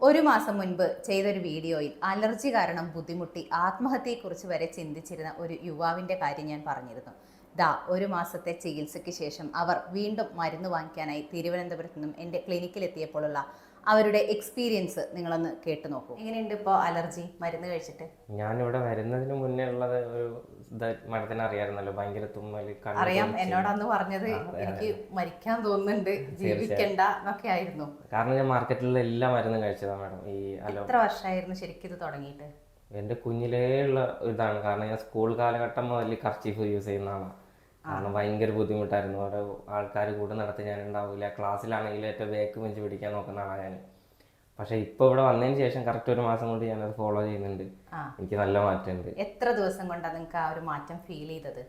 ഒരു മാസം മുൻപ് ചെയ്തൊരു വീഡിയോയിൽ അലർജി കാരണം ബുദ്ധിമുട്ടി ആത്മഹത്യയെക്കുറിച്ച് വരെ ചിന്തിച്ചിരുന്ന ഒരു യുവാവിന്റെ കാര്യം ഞാൻ പറഞ്ഞിരുന്നു. ദാ ഒരു മാസത്തെ ചികിത്സയ്ക്ക് ശേഷം അവർ വീണ്ടും മരുന്ന് വാങ്ങിക്കാനായി തിരുവനന്തപുരത്ത് നിന്നും എന്റെ ക്ലിനിക്കിലെത്തിയപ്പോഴുള്ള അവരുടെ എക്സ്പീരിയൻസ് നിങ്ങളൊന്ന് കേട്ടു നോക്കൂ. എങ്ങനെയുണ്ട് ഇപ്പോൾ അലർജി? മരുന്ന് കഴിച്ചിട്ട്? ഞാൻ ഇവിടെ വരുന്നതിന് മുന്നേ ഉള്ളത് ഒരു മരത്തിന് അറിയാമായിരുന്നല്ലോ ഭയങ്കര തുമ്മൽ അറിയാം. എന്നോടന്ന് എന്നോട് അന്ന് പറഞ്ഞത് എനിക്ക് മരിക്കാൻ തോന്നുന്നുണ്ട്. ജീവിക്കണ്ട എന്നൊക്കെ ആയിരുന്നു. കാരണം ഞാൻ മാർക്കറ്റിലുള്ള എല്ലാ മരുന്നും കഴിച്ചതാണ് മാഡം. ഈ എത്ര വർഷമായിരുന്നു ശരിക്കും ഇത് തുടങ്ങിയിട്ട്? എന്റെ കുഞ്ഞിലേ ഉള്ള ഇതാണ്. കാരണം ഞാൻ സ്കൂൾ കാലഘട്ടം മുതൽ കർച്ചീഫ് യൂസ് ചെയ്യുന്ന ആളാണ് കാരണം ഭയങ്കര ബുദ്ധിമുട്ടായിരുന്നു. അവിടെ ആൾക്കാർ കൂടെ നടത്തി ഞാൻ ഉണ്ടാവില്ല ക്ലാസ്സിലാണെങ്കിൽ ഏറ്റവും ബേക്ക് ബെഞ്ച് പിടിക്കാൻ നോക്കുന്ന ആളാണ് ഞാൻ. പക്ഷെ ഇപ്പൊ ഇവിടെ വന്നതിന് ശേഷം കറക്റ്റ് ഒരു മാസം കൊണ്ട് ഞാനത് ഫോളോ ചെയ്യുന്നുണ്ട്. എനിക്ക് നല്ല മാറ്റമുണ്ട്. എത്ര ദിവസം കൊണ്ടാണ് നിങ്ങൾക്ക് ആ ഒരു മാറ്റം ഫീൽ ചെയ്തത്?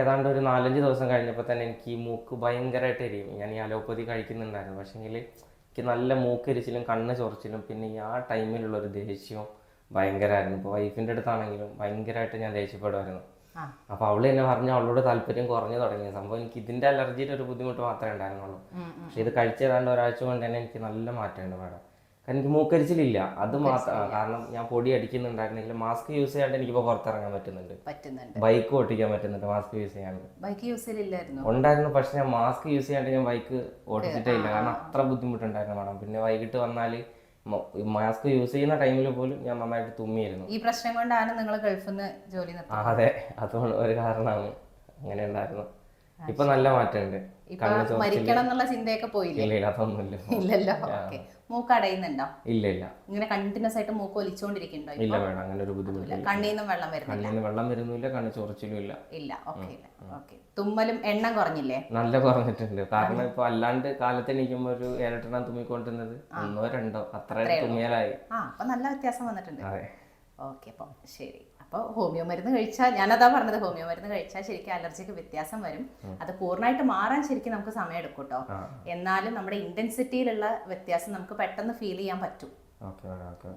ഏതാണ്ട് ഒരു നാലഞ്ച് ദിവസം കഴിഞ്ഞപ്പോൾ തന്നെ എനിക്ക് ഈ മൂക്ക് ഭയങ്കരമായിട്ട് എരിയും. ഞാൻ ഈ അലോപ്പതി കഴിക്കുന്നുണ്ടായിരുന്നു. പക്ഷേങ്കിൽ എനിക്ക് നല്ല മൂക്കരിച്ചിലും കണ്ണ് ചൊറിച്ചിലും പിന്നെ ഈ ആ ടൈമിലുള്ള ഒരു ദേഷ്യവും ഭയങ്കരമായിരുന്നു ഇപ്പോൾ വൈഫിന്റെ അടുത്താണെങ്കിലും ഭയങ്കരമായിട്ട് ഞാൻ ദേഷ്യപ്പെടുമായിരുന്നു. ആ. അപ്പോൾ അവൾ എന്നെ പറഞ്ഞു അവളോട് താല്പര്യം കുറഞ്ഞു തുടങ്ങിയ സംഭവം എനിക്ക് ഇതിന്റെ അലർജിയുടെ ഒരു ബുദ്ധിമുട്ട് മാത്രമേ ഉണ്ടായിരുന്നുള്ളൂ. പക്ഷെ ഇത് കഴിച്ചതാണ്ട് ഒരാഴ്ച കൊണ്ട് തന്നെ എനിക്ക് നല്ല മാറ്റമുണ്ട് മാഡം. കാരണം എനിക്ക് മൂക്കരിച്ചിലില്ല. അത് മാത്രം കാരണം ഞാൻ പൊടി അടിക്കുന്നുണ്ടായിരുന്നെങ്കിൽ മാസ്ക് യൂസ് ചെയ്യാണ്ട് എനിക്കിപ്പോ പുറത്തിറങ്ങാൻ പറ്റുന്നുണ്ട്. പറ്റുന്നുണ്ട്. ബൈക്ക് ഓട്ടിക്കാൻ പറ്റുന്നുണ്ട് മാസ്ക് യൂസ് ചെയ്യാണ്ട്. ബൈക്ക് യൂസ് ചെയ്യില്ലായിരുന്നു ഉണ്ടായിരുന്നു. പക്ഷെ ഞാൻ മാസ്ക് യൂസ് ചെയ്യാണ്ട് ഞാൻ ബൈക്ക് ഓടിച്ചിട്ടേ ഇല്ല. കാരണം അത്ര ബുദ്ധിമുട്ടുണ്ടായിരുന്നു മാഡം. പിന്നെ വൈകിട്ട് വന്നാൽ മാസ്ക് യൂസ് ചെയ്യുന്ന ടൈമിൽ പോലും ഞാൻ നന്നായിട്ട് തുമ്മിയിരുന്നു. ഈ പ്രശ്നം കൊണ്ടാണ് നിങ്ങൾ ഗൾഫിൽ നിന്ന് ജോലി അതെ. അതുകൊണ്ട് ഒരു കാരണമാണ്. അങ്ങനെ ഉണ്ടായിരുന്നു ഇപ്പൊ നല്ല മാറ്റമുണ്ട്. മരിക്കണം എന്നുള്ള ചിന്തയൊക്കെ പോയില്ലേ? അതൊന്നുമില്ല. ഇല്ലല്ലോ. ഓക്കെ. മൂക്ക് അടയുന്നുണ്ടോ? ഇല്ല ഇല്ല. ഇങ്ങനെ കണ്ടിന്യൂസ് ആയിട്ട് മൂക്ക് ഒലിച്ചോണ്ടിരിക്കണ്ടോ ഇല്ല വേണം. അങ്ങനെ ഒരു ബുദ്ധിമുട്ടില്ല. കണ്ണീന്നും വെള്ളം വരുന്നില്ല. കണ്ണീന്ന് വെള്ളം വരുന്നില്ല കണ്ണ് ചൊറിച്ചിലും ഇല്ല. ഇല്ല. Okay okay. തുമ്മലും എണ്ണം കുറഞ്ഞില്ലേ? നല്ല കുറഞ്ഞിട്ടുണ്ട്. കാരണം ഇപ്പൊ അല്ലാണ്ട് കാലത്ത് എണീക്കുമ്പോ ഒരു ഏഴെട്ടെണ്ണം തുമ്മിക്കൊണ്ടിരുന്നത് ഒന്നോ രണ്ടോ അത്ര തുമ്മിയാലായി. ആ അപ്പൊ നല്ല വ്യത്യാസം വന്നിട്ടുണ്ട്. അതെ. ഓക്കെ അപ്പം ശരി. അപ്പോൾ ഹോമിയോ മരുന്ന് കഴിച്ചാൽ ഞാനതാ പറഞ്ഞത് ഹോമിയോ മരുന്ന് കഴിച്ചാൽ ശരിക്കും അലർജിക്ക് വ്യത്യാസം വരും. അത് പൂർണമായിട്ട് മാറാൻ ശരിക്കും നമുക്ക് സമയം എടുക്കും കേട്ടോ എന്നാലും നമ്മുടെ ഇന്റൻസിറ്റിയിലുള്ള വ്യത്യാസം നമുക്ക് പെട്ടെന്ന് ഫീൽ ചെയ്യാൻ പറ്റും. Okay okay.